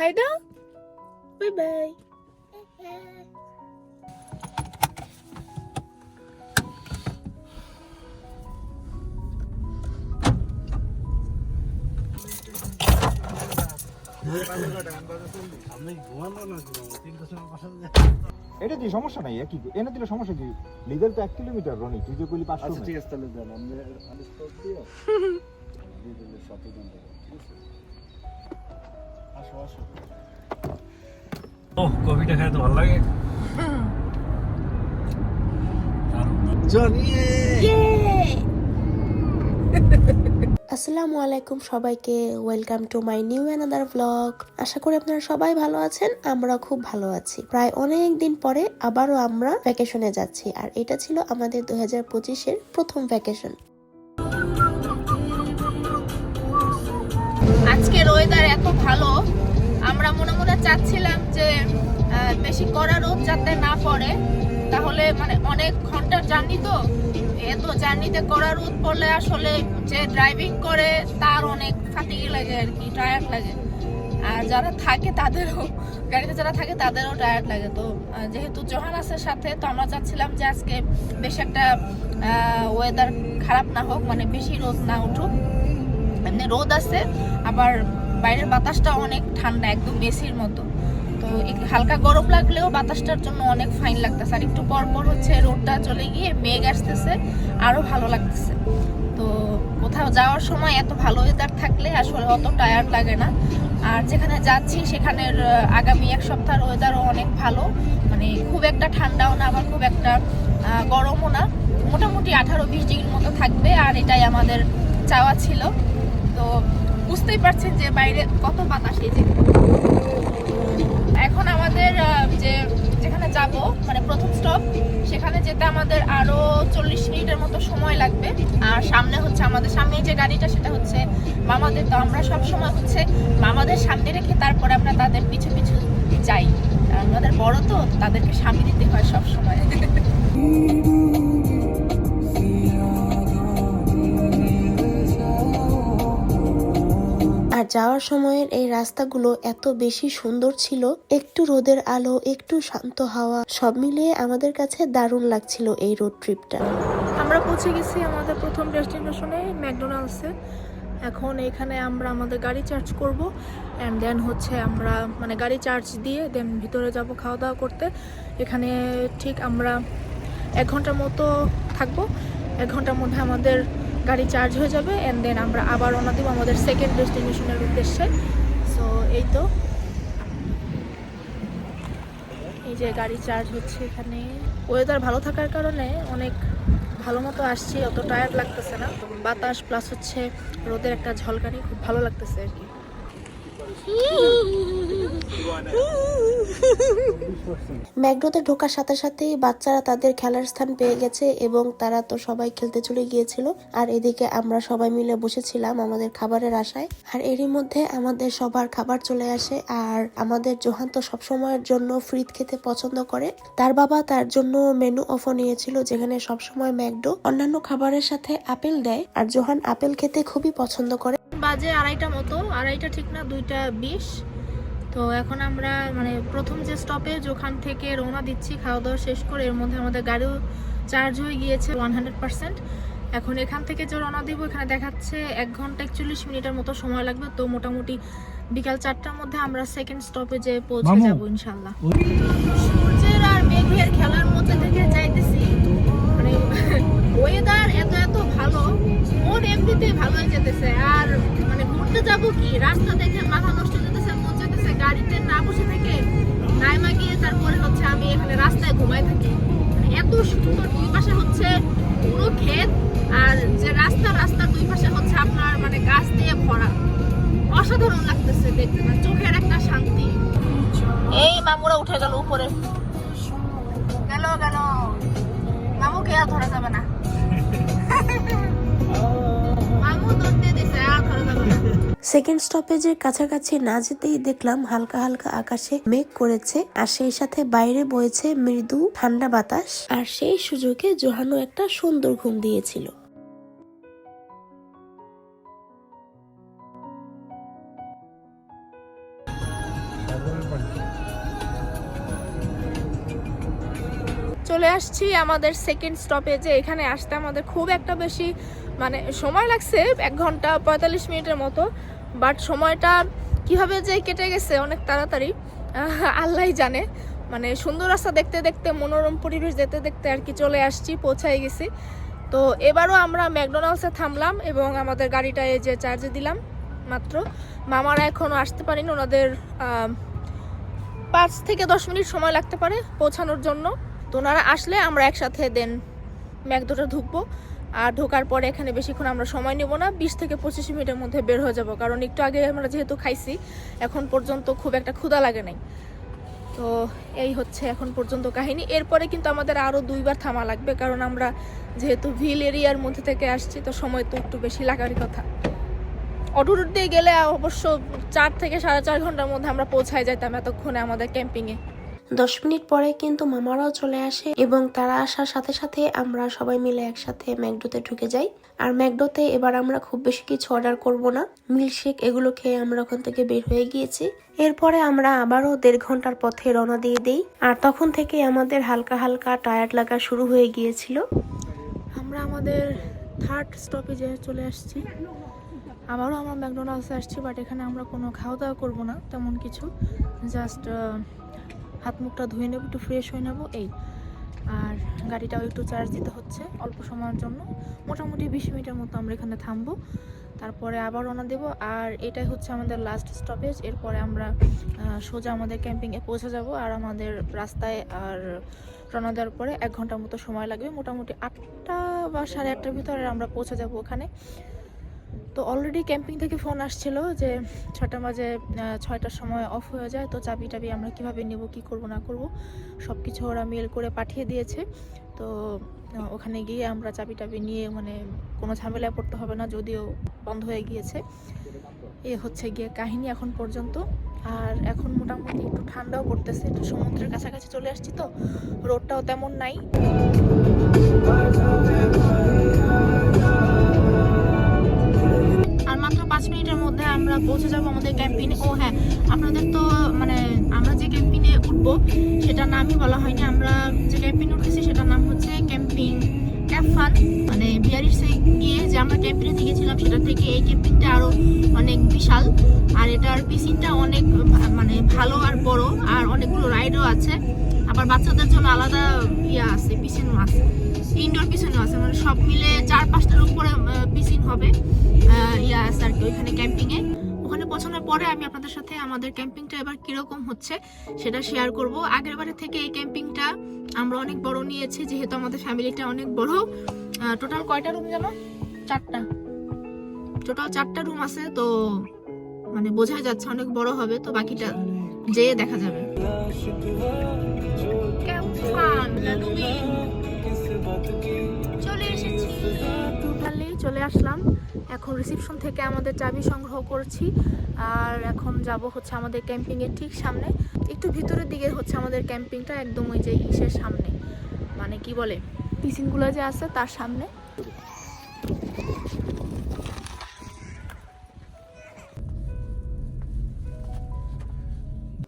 High দাও bye bye এটা দিয়ে সমস্যা নাই কি এনে দিলে সমস্যা কি? লিগেল তো এক কিলোমিটার রনি তুই যে কইলি পাঁচশো আচ্ছা ঠিক আছে তাহলে দিয়ে দিলে দেবো ঠিক আছে। ও কফিটা খাই তো ভালো লাগে। আসসালামু আলাইকুম সবাইকে। Welcome to my new another blog আশা করি আপনারা সবাই ভালো আছেন আমরা খুব ভালো আছি। প্রায় অনেক দিন পরে আবারও আমরা ভ্যাকেশনে যাচ্ছি। আর এটা ছিল আমাদের দুই হাজার পঁচিশের প্রথম ভ্যাকেশন ওয়েদার এত ভালো, আমরা মনে মনে চাচ্ছিলাম যে বেশি কড়া রোদ যাতে না পড়ে, তাহলে মানে অনেক ঘণ্টার জার্নি তো, এত জার্নিতে কড়া রোদ পড়লে আসলে যে ড্রাইভিং করে তার অনেক ফাটিয়ে লাগে আর কি টায়ার্ড লাগে। আর যারা থাকে তাদেরও, গাড়িতে যারা থাকে তাদেরও টায়ার্ড লাগে। তো যেহেতু জোহানাসের সাথে, তো আমরা চাচ্ছিলাম যে আজকে বেশ একটা ওয়েদার খারাপ না হোক মানে বেশি রোদ না উঠুক। এমনি রোদ আছে, আবার বাইরের বাতাসটা অনেক ঠান্ডা, একদম এসির মতো। তো হালকা গরম লাগলেও বাতাসটার জন্য অনেক ফাইন লাগতেছে। আর একটু পর পর হচ্ছে রোডটা চলে গিয়ে মেঘ আসতেছে আরও ভালো লাগতেছে। তো কোথাও যাওয়ার সময় এত ভালো ওয়েদার থাকলে আসলে অত টায়ার্ড লাগে না। আর যেখানে যাচ্ছি সেখানের আগামী এক সপ্তাহের ওয়েদারও অনেক ভালো। মানে খুব একটা ঠান্ডাও না, আবার খুব একটা গরমও না। মোটামুটি আঠারো বিশ ডিগ্রির মতো থাকবে, আর এটাই আমাদের চাওয়া ছিল। তো বুঝতেই পারছেন যে বাইরে কত বাতাস এই যে। এখন আমাদের যে যেখানে যাব মানে প্রথম স্টপ সেখানে যেতে আমাদের আরও চল্লিশ মিনিটের মতো সময় লাগবে। আর সামনে হচ্ছে আমাদের, সামনে যে গাড়িটা, সেটা হচ্ছে মামাদের। তো আমরা সব সময় হচ্ছে মামাদের সামনে রেখে তারপরে আমরা তাদের পিছু পিছু যাই। আমাদের বড় তো, তাদেরকে সামনে দিতে হয় সব সময়। যাওয়ার সময়ের এই রাস্তাগুলো এত বেশি সুন্দর ছিল, একটু রোদের আলো, একটু শান্ত হাওয়া, সব মিলিয়ে আমাদের কাছে দারুণ লাগছিল এই রোড ট্রিপটা আমরা পৌঁছে গেছি আমাদের প্রথম ডেস্টিনেশনে ম্যাকডোনাল্ডসে। এখন এখানে আমরা আমাদের গাড়ি চার্জ করব অ্যান্ড দেন হচ্ছে আমরা মানে গাড়ি চার্জ দিয়ে দেন ভিতরে যাব খাওয়া দাওয়া করতে। এখানে ঠিক আমরা এক ঘণ্টার মতো থাকব, এক ঘণ্টার মধ্যে আমাদের গাড়ি চার্জ হয়ে যাবে অ্যান্ড দেন আমরা আবার রওনা দেবো আমাদের সেকেন্ড ডেস্টিনেশনের উদ্দেশ্যে। সো এই তো। এই যে গাড়ি চার্জ হচ্ছে এখানে। ওয়েদার ভালো থাকার কারণে অনেক ভালো মতো আসছি, অত টায়ার্ড লাগতেছে না। বাতাস প্লাস হচ্ছে রোদের একটা ঝলকানি, খুব ভালো লাগতেছে আর কি। ম্যাকডোতে ঢোকার সাথে সাথেই বাচ্চারা তাদের খেলার স্থান পেয়ে গেছে এবং তারা তো সবাই খেলতে চলে গিয়েছিল। আর এদিকে আমরা সবাই মিলে বসেছিলাম আমাদের খাবারের আশায়। আর এরই মধ্যে আমাদের সবার খাবার চলে আসে আর আমাদের জোহান তো সবসময়ের জন্য ফ্রিত খেতে পছন্দ করে। তার বাবা তার জন্য মেনু অফও নিয়েছিল যেখানে সবসময় ম্যাকডো অন্যান্য খাবারের সাথে আপেল দেয়। আর জোহান আপেল খেতে খুবই পছন্দ করে। বাজে আড়াইটা মতো আড়াইটা ঠিক না দুইটা বিশ। তো এখন আমরা মানে প্রথম যে স্টপেজ ওখান থেকে রওনা দিচ্ছি খাওয়া দাওয়া শেষ করে এর মধ্যে আমাদের গাড়িও চার্জ হয়ে গিয়েছে ওয়ান হান্ড্রেড পার্সেন্ট এখন এখান থেকে যে রওনা দিব এখানে দেখাচ্ছে এক ঘণ্টা একচল্লিশ মিনিটের মতো সময় লাগবে। তো মোটামুটি বিকাল চারটার মধ্যে আমরা সেকেন্ড স্টপেজে পৌঁছে যাব ইনশাল্লাহ সূর্যের আর মেঘের খেলার মধ্যে থেকে যাইতেছি। ওয়েদার এত এত ভালো, মন এমনিতে ভালো হয়ে যেতেছে। আর মানে ঘুরতে যাব কি? রাস্তা দেখে মাথা নষ্ট যেতেছে, মন যেতেছে গাড়িতে না বসে থেকে নাইমা গিয়ে তারপরে হচ্ছে আমি এখানে রাস্তায় ঘুমাই থাকি। মানে এত সুন্দর দুই পাশে হচ্ছে পুরো ক্ষেত, আর যে রাস্তা রাস্তা দুই পাশে হচ্ছে আপনার মানে গাছ দিয়ে ভরা। অসাধারণ লাগতেছে দেখতে মানে চোখের একটা শান্তি। এই মামুরা উঠে গেল উপরে। গেল গেল। মামুকে আর ধরা যাবে না। সেকেন্ড স্টপেজের কাছাকাছি না যেতেই দেখলাম হালকা হালকা আকাশে মেঘ করেছে, আর সেই সাথে বাইরে বয়েছে মৃদু ঠান্ডা বাতাস, আর সেই সুযোগে জোহানো একটা সুন্দর ঘুম দিয়েছিল। চলে আসছি আমাদের সেকেন্ড স্টপেজে এখানে আসতে আমাদের খুব একটা বেশি মানে সময় লাগছে, এক ঘণ্টা পঁয়তাল্লিশ মিনিটের মতো। বাট সময়টা কীভাবে যে কেটে গেছে অনেক তাড়াতাড়ি আল্লাহ জানে। মানে সুন্দর রাস্তা দেখতে দেখতে, মনোরম পরিবেশ দেখতে দেখতে আর কি চলে আসছি পৌঁছায় গেছি। তো এবারও আমরা ম্যাকডোনাল্ডসে থামলাম এবং আমাদের গাড়িটা এই যে চার্জে দিলাম মাত্র। মামারা এখনও আসতে পারেনি, ওনাদের পাঁচ থেকে দশ মিনিট সময় লাগতে পারে পৌঁছানোর জন্য। তো ওনারা আসলে আমরা একসাথে দেন ম্যাকডোটা ঢুকবো। আর ঢোকার পরে এখানে বেশিক্ষণ আমরা সময় নেব না, বিশ থেকে পঁচিশ মিনিটের মধ্যে বের হয়ে যাব। কারণ একটু আগে আমরা যেহেতু খাইছি, এখন পর্যন্ত খুব একটা ক্ষুধা লাগে নাই। তো এই হচ্ছে এখন পর্যন্ত কাহিনী। এরপরে কিন্তু আমাদের আরও দুইবার থামা লাগবে, কারণ আমরা যেহেতু ভিল এরিয়ার মধ্যে থেকে আসছি, তো সময় তো একটু বেশি লাগারই কথা। অটো রুট দিয়ে গেলে অবশ্য চার থেকে সাড়ে চার ঘণ্টার মধ্যে আমরা পৌঁছায় যাইতাম এতক্ষণে আমাদের ক্যাম্পিংয়ে দশ মিনিট পরে কিন্তু মামারাও চলে আসে এবং তারা আসার সাথে সাথে আমরা সবাই মিলে একসাথে ম্যাকডোতে ঢুকে যাই। আর ম্যাকডোতে এবার আমরা খুব বেশি কিছু অর্ডার করব না। মিল্কশেক এগুলো খেয়ে আমরা ওখান থেকে বের হয়ে গিয়েছি। এরপরে আমরা আবারও দেড় ঘণ্টার পথে রওনা দিয়ে দিই। আর তখন থেকে আমাদের হালকা হালকা টায়ার্ড লাগা শুরু হয়ে গিয়েছিল। আমরা আমাদের থার্ড স্টপেজে চলে আসছি। আবারও আমরা ম্যাকডোনাল্ডসে আসছি বাট এখানে আমরা কোনো খাওয়া দাওয়া করব না, তেমন কিছু। জাস্ট হাত মুখটা ধুয়ে নেব, একটু ফ্রেশ হয়ে নেব, এই। আর গাড়িটাও একটু চার্জ দিতে হচ্ছে অল্প সময়ের জন্য। মোটামুটি বিশ মিনিটের মতো আমরা এখানে থামবো। তারপরে আবার রওনা দেবো। আর এটাই হচ্ছে আমাদের লাস্ট স্টপেজ এরপরে আমরা সোজা আমাদের ক্যাম্পিংয়ে পৌঁছে যাব। আর আমাদের রাস্তায় আর রওনা দেওয়ার পরে এক ঘণ্টার মতো সময় লাগবে। মোটামুটি আটটা বা সাড়ে আটটার ভিতরে আমরা পৌঁছে যাব ওখানে। তো অলরেডি ক্যাম্পিং থেকে ফোন আসছিল যে ছটা আহ, ছয়টার সময় অফ হয়ে যায় তো চাবি টাবি আমরা কীভাবে নেব কি করব না করব সব কিছু ওরা মেল করে পাঠিয়ে দিয়েছে। তো ওখানে গিয়ে আমরা চাবি টাবি নিয়ে মানে কোনো ঝামেলায় পড়তে হবে না যদিও বন্ধ হয়ে গিয়েছে। এ হচ্ছে গিয়ে কাহিনী এখন পর্যন্ত। আর এখন মোটামুটি একটু ঠান্ডাও পড়তেছে একটু সমুদ্রের কাছাকাছি চলে আসছি তো রোডটাও তেমন নাই। পৌঁছে যাব আমাদের ক্যাম্পিনে ও হ্যাঁ আপনাদের তো মানে আমরা যে ক্যাম্পিনে উঠবো, সেটার নামই বলা হয়নি। আমরা যে ক্যাম্পিনে উঠেছি, সেটার নাম হচ্ছে ক্যাম্পিং ক্যাম্প ফান মানে বিয়ারিসে গিয়ে যে আমরা ক্যাম্পিনে গিয়েছিলাম সেটা থেকে এই ক্যাম্পিংটা আরও অনেক বিশাল। আর এটার পিসিনটা অনেক মানে ভালো আর বড়, আর অনেকগুলো রাইডও আছে। আবার বাচ্চাদের জন্য আলাদা ইয়ে আছে পিছনও আছে। ইনডোর পিছনেও আছে মানে সব মিলে চার পাঁচটার উপরে পিসিন হবে ইয়া আছে আর কি, ওইখানে ক্যাম্পিংয়ে পৌঁছানোর পরে আমি আপনাদের সাথে আমাদের ক্যাম্পিংটা এবার কীরকম হচ্ছে সেটা শেয়ার করব। আগের বারের থেকে এই ক্যাম্পিংটা আমরা অনেক বড় নিয়েছি যেহেতু আমাদের ফ্যামিলিটা অনেক বড়। টোটাল কয়টা রুম যেন চারটা। টোটাল চারটা রুম আছে তো মানে বোঝাই যাচ্ছে অনেক বড় হবে তো বাকিটা যেয়ে দেখা যাবে। চলে এসেছি। চলে আসলাম। এখন রিসিপশন থেকে আমাদের চাবি সংগ্রহ করছি। আর এখন যাব হচ্ছে আমাদের ক্যাম্পিংয়ের ঠিক সামনে। একটু ভিতরের দিকে হচ্ছে আমাদের ক্যাম্পিংটা একদম ওই যে ইসের সামনে। মানে কি বলে? পিসিনগুলো যে আছে তার সামনে।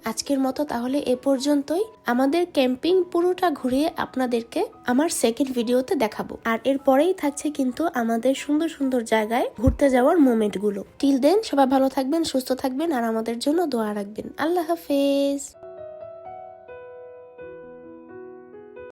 আজকের মতো তাহলে এ পর্যন্তই। আমাদের ক্যাম্পিং পুরোটা ঘুরিয়ে আপনাদেরকে আমার সেকেন্ড ভিডিওতে দেখাবো। আর এরপরেই থাকছে কিন্তু আমাদের সুন্দর সুন্দর জায়গায় ঘুরতে যাওয়ার মোমেন্টগুলো টিল দেন সবাই ভালো থাকবেন, সুস্থ থাকবেন, আর আমাদের জন্য দোয়া রাখবেন। আল্লাহ হাফেজ।